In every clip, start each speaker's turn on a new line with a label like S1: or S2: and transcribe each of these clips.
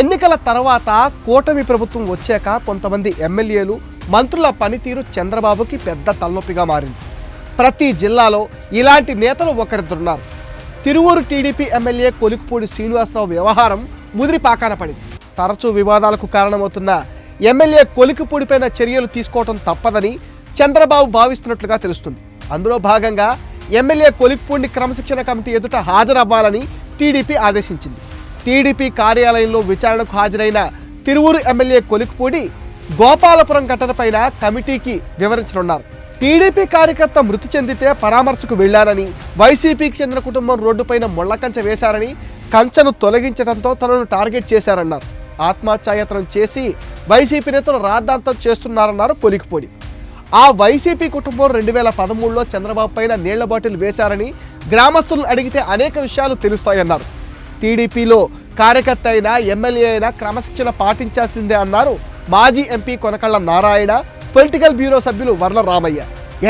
S1: ఎన్నికల తర్వాత కూటమి ప్రభుత్వం వచ్చాక కొంతమంది ఎమ్మెల్యేలు మంత్రుల పనితీరు చంద్రబాబుకి పెద్ద తలనొప్పిగా మారింది. ప్రతి జిల్లాలో ఇలాంటి నేతలు ఒకరిద్దరున్నారు. తిరువూరు టీడీపీ ఎమ్మెల్యే కొలికిపూడి శ్రీనివాసరావు వ్యవహారం ముదిరి పాకాన పడింది. తరచూ వివాదాలకు కారణమవుతున్న ఎమ్మెల్యే కొలికిపూడిపైన చర్యలు తీసుకోవటం తప్పదని చంద్రబాబు భావిస్తున్నట్లుగా తెలుస్తుంది. అందులో భాగంగా ఎమ్మెల్యే కొలిక్పూడిని క్రమశిక్షణ కమిటీ ఎదుట హాజరవ్వాలని టీడీపీ ఆదేశించింది. టీడీపీ కార్యాలయంలో విచారణకు హాజరైన తిరువూరు ఎమ్మెల్యే కొలిక్పూడి గోపాలపురం ఘటనపైన కమిటీకి వివరించనున్నారు. టీడీపీ కార్యకర్త మృతి చెందితే పరామర్శకు వెళ్ళారని వైసీపీకి చెందిన కుటుంబం రోడ్డుపైన ముళ్ళకంచ వేశారని కంచెను తొలగించడంతో తనను టార్గెట్ చేశారన్నారు. ఆత్మహత్యాయత్నం చేసి వైసీపీ నేతలు రాద్ధాంతం చేస్తున్నారన్నారు కొలికిపూడి. ఆ వైసీపీ కుటుంబం రెండు వేల పదమూడులో చంద్రబాబు పైన నీళ్ళ బాటిల్ వేశారని గ్రామస్తులను అడిగితే అనేక విషయాలు తెలుస్తాయన్నారు. టీడీపీలో కార్యకర్త అయినా ఎమ్మెల్యే అయినా క్రమశిక్షణ పాటించాల్సిందే అన్నారు మాజీ MP Konakalla Narayana political bureau సభ్యులు Varla Ramaiah.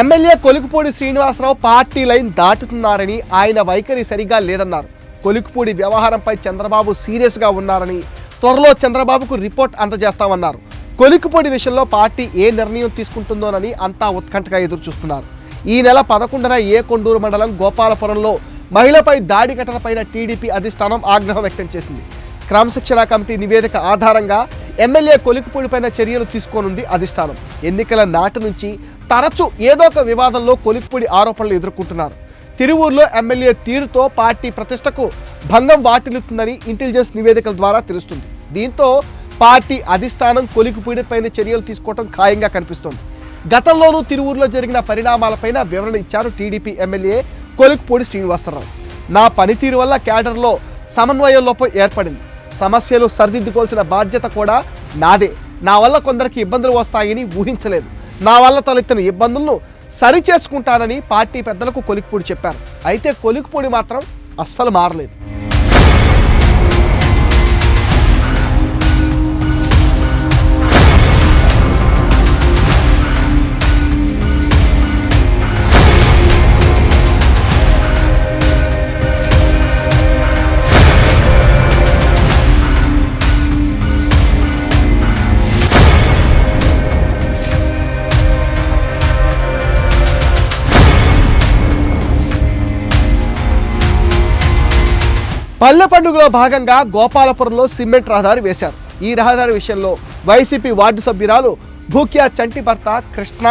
S1: MLA Kolikapudi Srinivasarao party line దాటుతున్నారని ఆయన వైఖరి సరిగా లేదన్నారు. కొలుకుపూడి వ్యవహారంపై చంద్రబాబు సీరియస్గా ఉన్నారని త్వరలో చంద్రబాబుకు రిపోర్ట్ అందజేస్తామన్నారు. కొలికిపూడి విషయంలో పార్టీ ఏ నిర్ణయం తీసుకుంటుందోనని అంతా ఉత్కంఠగా ఎదురుచూస్తున్నారు. ఈ నెల పదకొండున ఏ కొండూరు మండలం గోపాలపురంలో మహిళపై దాడి ఘటనపైన టీడీపీ అధిష్టానం ఆగ్రహం వ్యక్తం చేసింది. క్రమశిక్షణ కమిటీ నివేదిక ఆధారంగా ఎమ్మెల్యే కొలికిపూడిపైన చర్యలు తీసుకోనుంది అధిష్టానం. ఎన్నికల నాటి నుంచి తరచూ ఏదో ఒక వివాదంలో కొలికిపూడి ఆరోపణలు ఎదుర్కొంటున్నారు. తిరువూరులో ఎమ్మెల్యే తీరుతో పార్టీ ప్రతిష్టకు భంగం వాటిల్లుతుందని ఇంటెలిజెన్స్ నివేదికల ద్వారా తెలుస్తుంది. దీంతో పార్టీ అధిష్టానం కొలికిపూడిపైన చర్యలు తీసుకోవడం ఖాయంగా కనిపిస్తోంది. గతంలోనూ తిరువూరులో జరిగిన పరిణామాలపైన వివరణ ఇచ్చారు టీడీపీ ఎమ్మెల్యే కొలికిపూడి శ్రీనివాసరావు. నా పనితీరు వల్ల క్యాడర్లో సమన్వయ లోపం ఏర్పడింది. సమస్యలు సరిదిద్దుకోవాల్సిన బాధ్యత కూడా నాదే. నా వల్ల కొందరికి ఇబ్బందులు వస్తాయని ఊహించలేదు. నా వల్ల తలెత్తిన ఇబ్బందులను సరిచేసుకుంటానని పార్టీ పెద్దలకు కొలికిపూడి చెప్పారు. అయితే కొలిక్పూడి మాత్రం అస్సలు మారలేదు. పల్లె పండుగలో భాగంగా గోపాలపురంలో సిమెంట్ రహదారి వేశారు. ఈ రహదారి విషయంలో వైసీపీ వార్డు సభ్యురాలు భూక్యా చంటి భర్త కృష్ణ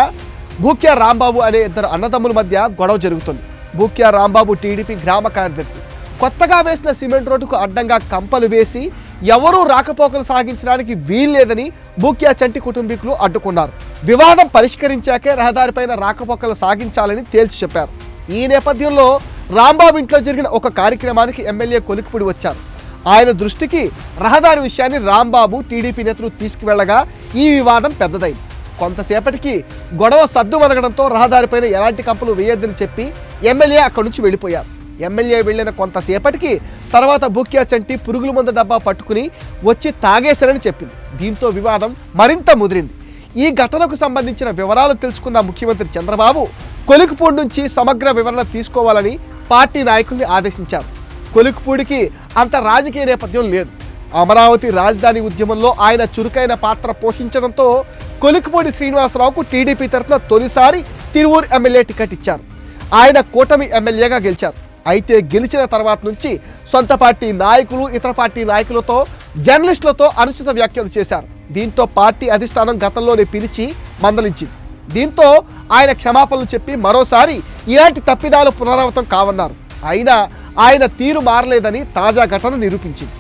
S1: భూక్యా రాంబాబు అనే ఇద్దరు అన్నదమ్ముల మధ్య గొడవ జరుగుతుంది. భూక్యా రాంబాబు టీడీపీ గ్రామ కార్యదర్శి. కొత్తగా వేసిన సిమెంట్ రోడ్డుకు అడ్డంగా కంపలు వేసి ఎవరూ రాకపోకలు సాగించడానికి వీల్లేదని భూక్యా చంటి కుటుంబీకులు అడ్డుకున్నారు. వివాదం పరిష్కరించాకే రహదారిపైన రాకపోకలు సాగించాలని తేల్చి చెప్పారు. ఈ నేపథ్యంలో రాంబాబు ఇంట్లో జరిగిన ఒక కార్యక్రమానికి ఎమ్మెల్యే కొలికిపూడి వచ్చారు. ఆయన దృష్టికి రహదారి విషయాన్ని రాంబాబు టీడీపీ నేతలు తీసుకువెళ్ళగా ఈ వివాదం పెద్దదైంది. కొంతసేపటికి గొడవ సద్దు మనగడంతో రహదారిపైన ఎలాంటి కంపలు వేయొద్దని చెప్పి ఎమ్మెల్యే అక్కడి నుంచి వెళ్ళిపోయారు. ఎమ్మెల్యే వెళ్ళిన కొంతసేపటికి తర్వాత బుక్యా చంటి పురుగుల మందు డబ్బా పట్టుకుని వచ్చి తాగేశారని చెప్పింది. దీంతో వివాదం మరింత ముదిరింది. ఈ ఘటనకు సంబంధించిన వివరాలు తెలుసుకున్న ముఖ్యమంత్రి చంద్రబాబు కొలికిపూడి నుంచి సమగ్ర వివరణ తీసుకోవాలని పార్టీ నాయకుల్ని ఆదేశించారు. కొలికిపూడికి అంత రాజకీయ నేపథ్యం లేదు. అమరావతి రాజధాని ఉద్యమంలో ఆయన చురుకైన పాత్ర పోషించడంతో కొలికిపూడి శ్రీనివాసరావుకు టీడీపీ తరఫున తొలిసారి తిరువూరు ఎమ్మెల్యే టికెట్ ఇచ్చారు. ఆయన కూటమి ఎమ్మెల్యేగా గెలిచారు. అయితే గెలిచిన తర్వాత నుంచి సొంత పార్టీ నాయకులు ఇతర పార్టీ నాయకులతో జర్నలిస్టులతో అనుచిత వ్యాఖ్యలు చేశారు. దీంతో పార్టీ అధిష్టానం గతంలోనే పిలిచి మందలించింది. దీంతో ఆయన క్షమాపణలు చెప్పి మరోసారి ఇలాంటి తప్పిదాలు పునరావృతం కావన్నారు. అయినా ఆయన తీరు మారలేదని తాజా ఘటన నిరూపించింది.